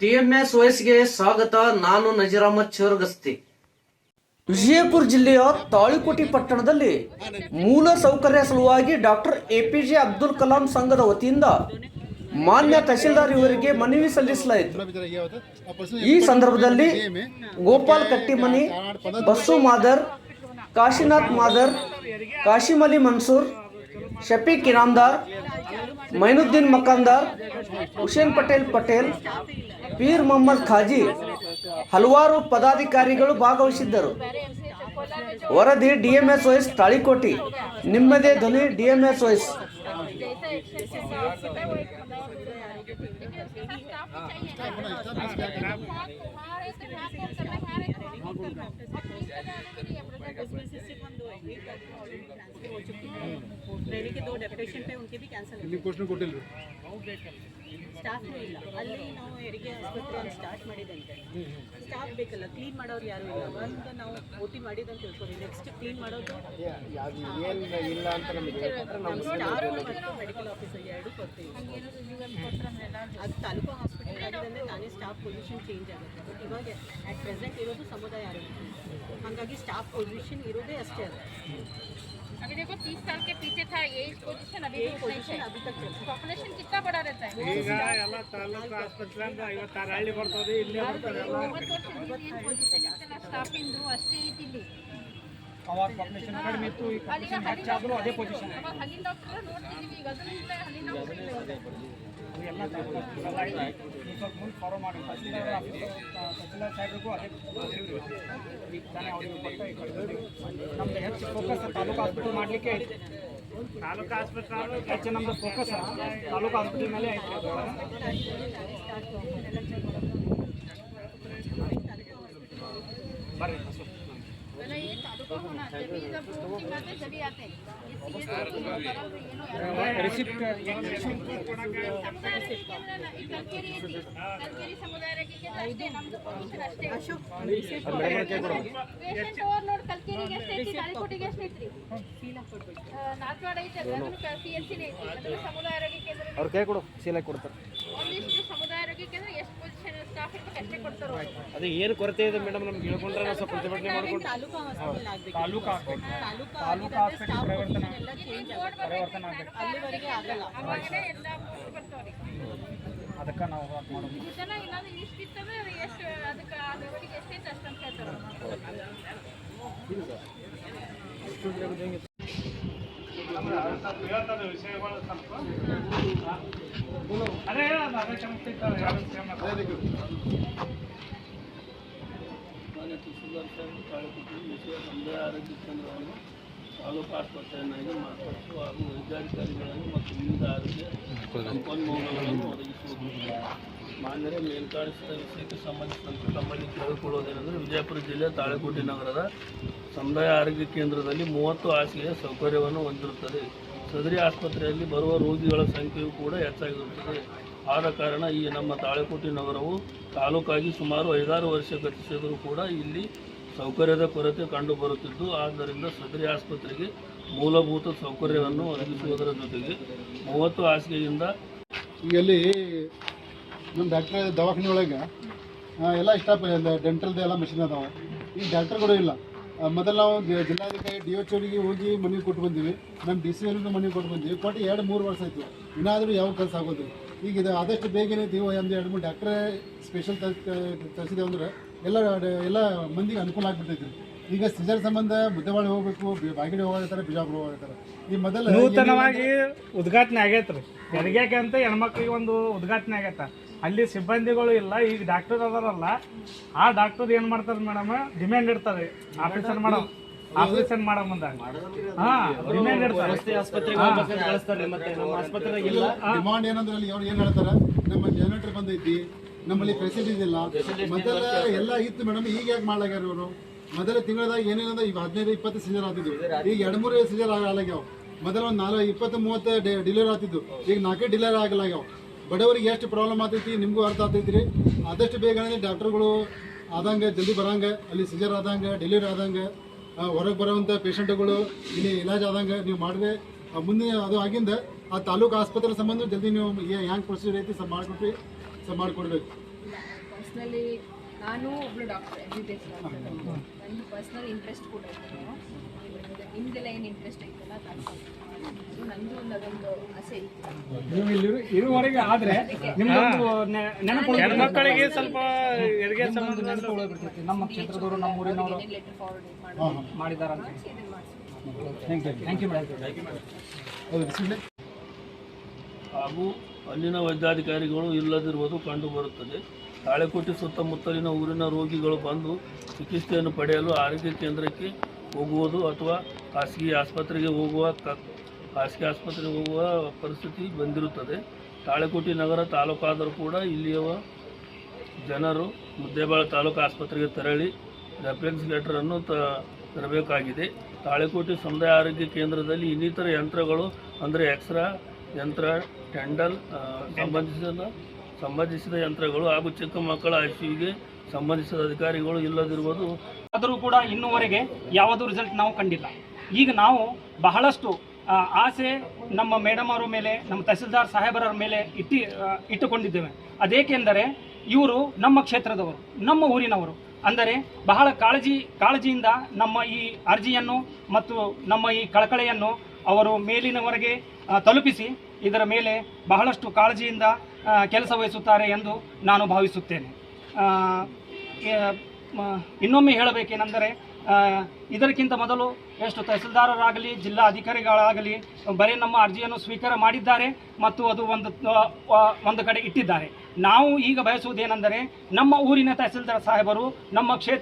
DMS ವಯಸ್ಸಿಗೆ ಸ್ವಾಗತ. ನಾನು ನಜೀರಾಮ ಚೋರ್ಗಸ್ತಿ. ವಿಜಯಪುರ ಜಿಲ್ಲೆಯ ತಾಳಿಕೋಟಿ ಪಟ್ಟಣದಲ್ಲಿ ಮೂಲ ಸೌಕರ್ಯ ಸಲುವಾಗಿ ಡಾಕ್ಟರ್ ಎಪಿಜೆ ಅಬ್ದುಲ್ ಕಲಾಂ ಸಂಘದ ವತಿಯಿಂದ ಮಾನ್ಯ ತಹಶೀಲ್ದಾರ್ ಇವರಿಗೆ ಮನವಿ ಸಲ್ಲಿಸಲಾಯಿತು. ಈ ಸಂದರ್ಭದಲ್ಲಿ ಗೋಪಾಲ್ ಕಟ್ಟಿಮನಿ ಬಸ್ಸು ಮಾದರ್, ಕಾಶಿನಾಥ್ ಮಾದರ್, ಕಾಶಿಮಲಿ ಮನ್ಸೂರ್, ಶಫೀಕ್ ಇನಾಮ್ದಾರ್, ಮೈನುದ್ದೀನ್ ಮಕಾಂದಾರ್, ಹುಸೇನ್ ಪಟೇಲ್ ಪಟೇಲ್ ಪೀರ್ ಮೊಹಮ್ಮದ್ ಖಾಜಿ ಹಲವಾರು ಪದಾಧಿಕಾರಿಗಳು ಭಾಗವಹಿಸಿದ್ದರು. ವರದಿ ಡಿಎಂಎಸ್ ವೈಸ್ ತಾಳಿಕೋಟಿ ನಿಮ್ಮದೇ ಧ್ವನಿ ಡಿಎಂಎಸ್ ವೈಸ್ ರೆಡಿ के दो डेपुटेशन पे उनके भी कैंसिल ಇಲ್ಲಿ ಕ್ವಶನ್ ಕೊಟ್ಟಿಲ್ಲ ಸ್ಟಾಫ್ ಇಲ್ಲ ಅಲ್ಲಿ ನಾವು ಹೆರಿಗೆ ಆಸ್ಪತ್ರೆ ಸ್ಟಾರ್ಟ್ ಮಾಡಿದಂತೆ ಸ್ಟಾಫ್ ಬೇಕಲ್ಲ ಕ್ಲೀನ್ ಮಾಡೋರು ಯಾರು ಇಲ್ಲ ಒಂದು ನಾವು ಓ ಟಿ ಮಾಡಿದಂತ ತಿಳ್ಕೊರಿ ನೆಕ್ಸ್ಟ್ ಕ್ಲೀನ್ ಮಾಡೋದು ಇಲ್ಲ ಅಂತ ನಮಗೆ ನಮ್ಮ ಸ್ಟಾರ್ ಮತ್ತು ಮೆಡಿಕಲ್ ಆಫೀಸರ್ ಎರಡು ಕೊಡ್ತೀವಿ ಅದು ತಾಲೂಕು ಹಾಸ್ಪಿಟಲ್ ಆಗಿದ್ರೆ ನಾನೇ ಸ್ಟಾಫ್ ಪೊಸಿಷನ್ ಚೇಂಜ್ ಆಗುತ್ತೆ ಬಟ್ ಇವಾಗ ಅಟ್ ಪ್ರೆಸೆಂಟ್ ಇರೋದು ಸಮುದಾಯ ಆರೋಗ್ಯ ಹಾಗಾಗಿ ಸ್ಟಾಫ್ ಪೊಸಿಷನ್ ಇರೋದೇ ಅಷ್ಟೇ ಅದು अभी देखो तीस साल के पीछे था ये पोजीशन अभी भी उतना ही ಪೊಸಿಷನ್ है ಅಭಿ ತಕ್ ಚಲ್ತಾ पॉपुलेशन कितना बड़ा रहता है ಈಗ ಎಲ್ಲ ತಾಲೂಕು ಆಸ್ಪತ್ರೆ ಅಂತ ಐವತ್ತಾರು ಹಳ್ಳಿ ಬರ್ತದೆ ಇಲ್ಲಿ ಬರ್ತದೆ ಎಲ್ಲ ಮೂವತ್ತು ವರ್ಷದಿಂದ ಏನು ಪೊಸಿಷನ್ ಇತ್ತಲ್ಲ ಸ್ಟಾಫಿಂದು ಅಷ್ಟೇ ಐತಿ ಇಲ್ಲಿ ಅವಾಗ ಪಾಪ್ಯುಲೇಷನ್ ಕಡಿಮೆ ಇತ್ತು ಈಗ ಅಲ್ಲಿನ ಹಳ್ಳಿ ಹೆಚ್ಚಾದ್ರು ಅದೇ ಪೊಸಿಷನ್ ಅವಾಗ ಹಲ್ಲಿನ ಡಾಕ್ಟರ್ ನೋಡ್ತಿದ್ವಿ ಈಗ ಅದರಿಂದ ಹಲ್ಲಿನ ಡಾಕ್ಟರ್ ಇಲ್ಲ ಇವಾಗ. ಎಲ್ಲ ಸ್ವಲ್ಪ ಮುಂದೆ ಫಾಲೋ ಮಾಡಿ. ತಹಸೀಲ್ದಾರ್ ಆಫೀಸರ್ ಸಾಹೇಬ್ರಿಗೂ ಅದೇ ತಾನೇ ಅವ್ರಿಗೆ ಕೊಟ್ಟು ಈ ಕಡೆ ಬಂದೀವಿ. ನಮ್ದು ಹೆಚ್ಚು ಫೋಕಸ್ ತಾಲೂಕು ಹಾಸ್ಪಿಟಲ್ ಮಾಡಲಿಕ್ಕೆ ಐತಿ. ತಾಲೂಕು ಆಸ್ಪತ್ರೆ ಹೆಚ್ಚು ನಮ್ದು ಫೋಕಸ್ ತಾಲೂಕು ಹಾಸ್ಪಿಟಲ್ ಮೇಲೆ ಐತಿ ಬರ್ರಿ. ಕಲ್ಕೇರಿಗೆ ಎಷ್ಟು ಐತ್ರಿ ನಾಲ್ಕುವಾಡ ಐತೆ ಸಿ ಎಲ್ ಸಿನೇ ಐತಿ ಸಮುದಾಯ ಆರೋಗ್ಯ ಕೇಂದ್ರ ಅವ್ರು ಕೈ ಕೊಡು ಸೀಲಾಗಿ ಕೊಡ್ತಾರೆ ಒಂದಿಷ್ಟು ಸಮುದಾಯ ಆರೋಗ್ಯ ಕೇಂದ್ರ ಎಷ್ಟು ಅದೇ ಏನು ಕೊರತೆ ಇದೆ ಮೇಡಮ್ ನಮ್ಗೆ ಹೇಳ್ಕೊಂಡ್ರೆ ನಾವು ಸ್ವಲ್ಪ ಪ್ರತಿಭಟನೆ ಮಾಡ್ಕೊಂಡು ತಾಲೂಕು ಹಾಸ್ಪಿಟಲ್ ಸ್ಟಾಫ್ ಪರಿವರ್ತನೆ ಆಗ್ಬೇಕು. ಅದಕ್ಕೆ ನಾವು ಮಾಡೋದು. ಇಷ್ಟು ಜನ ಏನಾದ್ರು ಇಷ್ಟು ಇತ್ತಂದ್ರೆ ಅದು ಎಷ್ಟು ಅದಕ್ಕೆ ಆ ಲೆವೆಲಿಗೆ ಎಷ್ಟೈತೆ ಅಷ್ಟಂತ ಹೇಳ್ತಾರೆ ಅದೇ ಹೇಳೋದು, ಸಮುದಾಯ ಆರೋಗ್ಯ ಕೇಂದ್ರವನ್ನು ತಾಲೂಕು ಹಾಗೂ ಮತ್ತು ವಿವಿಧ ಆರೋಗ್ಯ ಸಂಪನ್ಮೂಲಗಳನ್ನು ವಿಷಯಕ್ಕೆ ಸಂಬಂಧಿಸಿದಂತೆ ತಮ್ಮಲ್ಲಿ ಕೇಳಿಕೊಳ್ಳುವುದೇನೆಂದರೆ ವಿಜಯಪುರ ಜಿಲ್ಲೆ ತಾಳಕೋಟೆ ನಗರದ ಸಮುದಾಯ ಆರೋಗ್ಯ ಕೇಂದ್ರದಲ್ಲಿ ಮೂವತ್ತು ಹಾಸಿಗೆಯ ಸೌಕರ್ಯವನ್ನು ಹೊಂದಿರುತ್ತದೆ ಸದರಿ ಆಸ್ಪತ್ರೆಯಲ್ಲಿ ಬರುವ ರೋಗಿಗಳ ಸಂಖ್ಯೆಯು ಕೂಡ ಹೆಚ್ಚಾಗಿರುತ್ತದೆ ಆದ ಕಾರಣ ಈ ನಮ್ಮ ತಾಳೆಕೋಟೆ ನಗರವು ತಾಲೂಕಾಗಿ ಸುಮಾರು ಐದಾರು ವರ್ಷ ಗತಿಸಿದರೂ ಕೂಡ ಇಲ್ಲಿ ಸೌಕರ್ಯದ ಕೊರತೆ ಕಂಡುಬರುತ್ತಿದ್ದು ಆದ್ದರಿಂದ ಸದರಿ ಆಸ್ಪತ್ರೆಗೆ ಮೂಲಭೂತ ಸೌಕರ್ಯವನ್ನು ಒದಗಿಸುವುದರ ಜೊತೆಗೆ ಮೂವತ್ತು ಹಾಸಿಗೆಯಿಂದ ಇಲ್ಲಿ ನಮ್ಮ ಡಾಕ್ಟರ್ ದವಾಖಾನೆ ಒಳಗೆ ಎಲ್ಲ ಸ್ಟಾಫ್ ಡೆಂಟಲ್ದು ಎಲ್ಲ ಮಷಿನ್ ಅದಾವೆ. ಈಗ ಡಾಕ್ಟರ್ಗಳು ಇಲ್ಲ. ಮೊದಲು ನಾವು ಜಿಲ್ಲಾಧಿಕಾರಿ ಡಿ ಎಚ್ ಓಗೆ ಹೋಗಿ ಮನವಿ ಕೊಟ್ಟು ಬಂದೀವಿ. ನಮ್ಮ ಡಿ ಸಿ ಅವ್ರಿಗೂ ಮನವಿ ಕೊಟ್ಟು ಬಂದೀವಿ. ಕೊಟ್ಟು ಎರಡು ಮೂರು ವರ್ಷ ಆಯಿತು. ಇನ್ನಾದರೂ ಯಾವ ಕೆಲಸ ಆಗೋದು ಈಗ ಇದು ಆದಷ್ಟು ಬೇಗನೆ ಏನೈತಿ ಒಂದು ಎರಡು ಮೂರು ಡಾಕ್ಟ್ರೇ ಸ್ಪೆಷಲ್ ತರಿಸಿದೆ ಅಂದ್ರೆ ಎಲ್ಲ ಎಲ್ಲ ಮಂದಿಗೆ ಅನುಕೂಲ ಆಗ್ಬಿಟ್ಟೈತಿ ಈಗ ಸಿಜರ್ ಸಂಬಂಧ ಬುದ್ಧವಾಳಿ ಹೋಗ್ಬೇಕು ಬಾಗಿಡಿ ಹೋಗ್ತಾರೆ ಬಿಜಾಪುರ ಹೋಗ್ತಾರೆ ಈ ಮೊದಲು ನೂತನವಾಗಿ ಉದ್ಘಾಟನೆ ಆಗೈತ್ರಿ. ಹೆರಿಗೆಕ್ಕೆ ಅಂತ ಹೆಣ್ಮಕ್ಳಿಗೆ ಒಂದು ಉದ್ಘಾಟನೆ ಆಗೈತ. ಅಲ್ಲಿ ಸಿಬ್ಬಂದಿಗಳು ಇಲ್ಲ, ಈಗ ಡಾಕ್ಟರ್ ಅದಾರಲ್ಲ. ಆ ಡಾಕ್ಟರ್ ಏನ್ ಮಾಡ್ತಾರೆ ಮೇಡಮ್ ಡಿಮ್ಯಾಂಡ್ ಇರ್ತದೆ ಆಫೀಸರ್ ಮಾಡೋ ಆಪರೇಷನ್ ಮಾಡೋ ಮುಂದಾಗ ಹಾ ಡಿಮ್ಯಾಂಡ್ ಇರ್ತಾರೆ ಡಿಮಾಂಡ್ ಏನಂದ್ರೆ ಅಲ್ಲಿ ಅವ್ರು ಏನ್ ಹೇಳ್ತಾರೆ? ನಮ್ಮ ಜನರೇಟರ್ ಬಂದೈತಿ ನಮ್ಮಲ್ಲಿ ಫೆಸಿಲಿಟೀಸ್ ಇಲ್ಲ. ಮೊದಲ ಎಲ್ಲ ಇತ್ತು ಮೇಡಮ್ ಈಗ ಯಾಕೆ ಮಾಡ್ಲಾಗ್ಯಾರ ಇವರು? ಮೊದಲ ತಿಂಗಳದಾಗ ಏನೇನಂದ್ರೆ ಈಗ ಹದಿನೈದು ಇಪ್ಪತ್ತು ಸೀಸರ್ ಆಗ್ತಿದ್ವು. ಈಗ ಎರಡು ಮೂರು ಸೀಸರ್ ಆಗಲಾಗ್ಯಾವ. ಮೊದಲ ಒಂದು ನಾಲ್ಕು ಇಪ್ಪತ್ತು ಮೂವತ್ತು ಡಿಲಿವರಿ ಆಗ್ತಿದ್ವು. ಈಗ ನಾಲ್ಕೇ ಡಿಲಿವರಿ ಆಗಲಾಗ್ಯಾವ. ಬಡವರಿಗೆ ಎಷ್ಟು ಪ್ರಾಬ್ಲಮ್ ಆಗ್ತೈತಿ? ನಿಮಗೂ ಅರ್ಥ ಆಗ್ತೈತಿ ರೀ ಆದಷ್ಟು ಬೇಗ ಡಾಕ್ಟರ್ಗಳು ಆದಂಗೆ ಜಲ್ದಿ ಬರಂಗೆ ಅಲ್ಲಿ ಸಿಜರ್ ಆದಂಗೆ ಡೆಲಿವರಿ ಆದಂಗೆ ಹೊರಗೆ ಬರೋವಂಥ ಪೇಷಂಟ್ಗಳು ಇಲ್ಲಿ ಇಲಾಜ್ ಆದಂಗೆ ನೀವು ಮಾಡಿದೆ ಮುಂದೆ ಅದು ಆಗಿಂದ ಆ ತಾಲೂಕು ಆಸ್ಪತ್ರೆ ಸಂಬಂಧ ಜಲ್ದಿ ನೀವು ಹ್ಯಾಂಗೆ ಪ್ರೊಸೀಜರ್ ಐತಿ ಸ್ವಲ್ಪ ಮಾಡಿಕೊಟ್ರಿ ಸ್ವಲ್ಪ ಮಾಡಿಕೊಡ್ಬೇಕು. ಪರ್ಸ್ನಲಿ ನಾನು ಒಬ್ಳು doctor, M B B S doctor. ನನಗೆ ಪರ್ಸ್ನಲ್ ಇಂಟ್ರೆಸ್ಟ್ ಕೂಡ ನಿಮ್ದೆಲ್ಲ ಏನು ಇಂಟ್ರೆಸ್ಟ್ ಐತಲ್ಲ ನಂದು ಒಂದು ಅದೊಂದು ಆಸೆ ನೀವು ಇಲ್ಲಿ ಇರು- ಇರುವವರೆಗೆ ಆದ್ರೆ ನಿಮ್ದೊಂದು ನೆ- ನೆನಪು ಹೆಣ್ಮಕ್ಳಿಗೆ ಸ್ವಲ್ಪ ನೆನಪು ನಮ್ಮ ಕ್ಷೇತ್ರದವರು ನಮ್ಮ ಊರಿನವರು ಲೆಟರ್ ಫಾರ್ವರ್ಡ್ ಮಾಡಿದಾರ ಅಂತ ಮಾಡಿಸಿ ಇದನ್ನು thank you thank you madam ಹೌದು ಬಿಸಿಲೇ ಹಾಗೂ ಅಲ್ಲಿನ ವೈದ್ಯಾಧಿಕಾರಿಗಳು ಇಲ್ಲದಿರುವುದು ಕಂಡುಬರುತ್ತದೆ ತಾಳೆಕೋಟೆ ಸುತ್ತಮುತ್ತಲಿನ ಊರಿನ ರೋಗಿಗಳು ಬಂದು ಚಿಕಿತ್ಸೆಯನ್ನು ಪಡೆಯಲು ಆರೋಗ್ಯ ಕೇಂದ್ರಕ್ಕೆ ಹೋಗುವುದು ಅಥವಾ ಖಾಸಗಿ ಆಸ್ಪತ್ರೆಗೆ ಹೋಗುವ ಖಾಸಗಿ ಆಸ್ಪತ್ರೆಗೆ ಹೋಗುವ ಪರಿಸ್ಥಿತಿ ಬಂದಿರುತ್ತದೆ. ತಾಳೆಕೋಟಿ ನಗರ ತಾಲೂಕಾದರೂ ಕೂಡ ಇಲ್ಲಿಯವ ಜನರು ಮುದ್ದೇಬಾಳ ತಾಲೂಕು ಆಸ್ಪತ್ರೆಗೆ ತೆರಳಿ ರೆಫರೆನ್ಸ್ ಲೆಟರನ್ನು ತ, ತರಬೇಕಾಗಿದೆ. ತಾಳೆಕೋಟೆ ಸಮುದಾಯ ಆರೋಗ್ಯ ಕೇಂದ್ರದಲ್ಲಿ ಇನ್ನಿತರ ಯಂತ್ರಗಳು, ಅಂದರೆ ಎಕ್ಸ್ರಾ ಯಂತ್ರ ಟೆಂಡಲ್ ಸಂಬಂಧಿಸಿದ ಸಂಬಂಧಿಸಿದ ಯಂತ್ರಗಳು ಹಾಗೂ ಚಿಕ್ಕ ಮಕ್ಕಳ ಐಸಿಯುಗೆ ಸಂಬಂಧಿಸಿದ ಅಧಿಕಾರಿಗಳು ಇಲ್ಲದಿರುವುದು ಆದರೂ ಕೂಡ ಇನ್ನುವರೆಗೆ ಯಾವುದೂ ರಿಸಲ್ಟ್ ನಾವು ಕಂಡಿಲ್ಲ. ಈಗ ನಾವು ಬಹಳಷ್ಟು ಆಸೆ ನಮ್ಮ ಮೇಡಮ್ ಅವರ ಮೇಲೆ, ನಮ್ಮ ತಹಸೀಲ್ದಾರ್ ಸಾಹೇಬರ ಮೇಲೆ ಇಟ್ಟಿ ಇಟ್ಟುಕೊಂಡಿದ್ದೇವೆ. ಅದೇಕೆಂದರೆ ಇವರು ನಮ್ಮ ಕ್ಷೇತ್ರದವರು, ನಮ್ಮ ಊರಿನವರು. ಅಂದರೆ ಬಹಳ ಕಾಳಜಿ, ಕಾಳಜಿಯಿಂದ ನಮ್ಮ ಈ ಅರ್ಜಿಯನ್ನು ಮತ್ತು ನಮ್ಮ ಈ ಕಳಕಳೆಯನ್ನು ಅವರು ಮೇಲಿನವರೆಗೆ ತಲುಪಿಸಿ ಇದರ ಮೇಲೆ ಬಹಳಷ್ಟು ಕಾಳಜಿಯಿಂದ ಕೆಲಸ ವಹಿಸುತ್ತಾರೆ ಎಂದು ನಾನು ಭಾವಿಸುತ್ತೇನೆ. ಇನ್ನೊಮ್ಮೆ ಹೇಳಬೇಕೇನೆಂದರೆ ಇದಕ್ಕಿಂತ ಮೊದಲು ಎಷ್ಟು ತಹಸೀಲ್ದಾರರಾಗಲಿ, ಜಿಲ್ಲಾ ಅಧಿಕಾರಿಗಳಾಗಲಿ, ಬರೀ ನಮ್ಮ ಅರ್ಜಿಯನ್ನು ಸ್ವೀಕಾರ ಮಾಡಿದ್ದಾರೆ ಮತ್ತು ಅದು ಒಂದು ಒಂದು ಕಡೆ ಇಟ್ಟಿದ್ದಾರೆ. ನಾವು ಈಗ ಬಯಸುವುದೇನೆಂದರೆ ನಮ್ಮ ಊರಿನ ತಹಸೀಲ್ದಾರ್ ಸಾಹೇಬರು ನಮ್ಮ ಕ್ಷೇತ್ರ